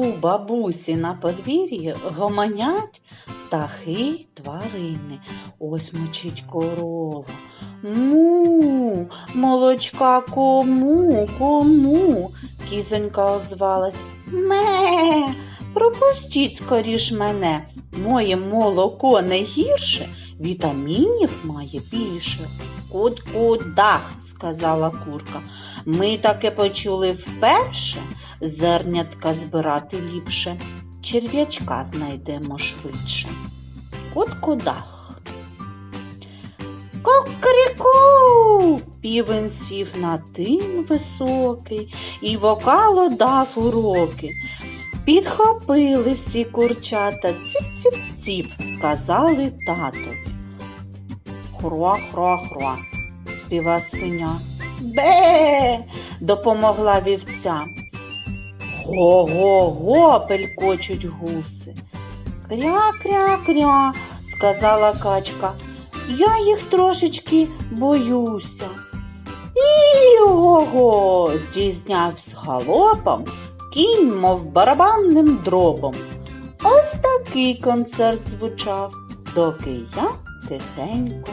бабусі на подвір'ї гомонять птахи тварини. Ось мочить корова. Му, молочка кому, кому? Кізонька озвалась. Ме, пропустіть скоріш мене. Моє молоко не гірше, вітамінів має більше. Кут-кут дах, сказала курка. Ми таке почули вперше. Зернятка збирати ліпше, черв'ячка знайдемо швидше. Кут-кудах. Кукріку! Півень сів на тин високий і вокало дав уроки. Підхопили всі курчата, ціп-ціп-ціп, сказали татові. Хро-хро-хро, співа свиня. Бе, допомогла вівця. Го-го-го, пелькочуть гуси. Кря-кря-кря, сказала качка. Я їх трошечки боюся. І-го-го, здійснявся галопом, кінь, мов барабанним дробом. Ось такий концерт звучав, доки я тихенько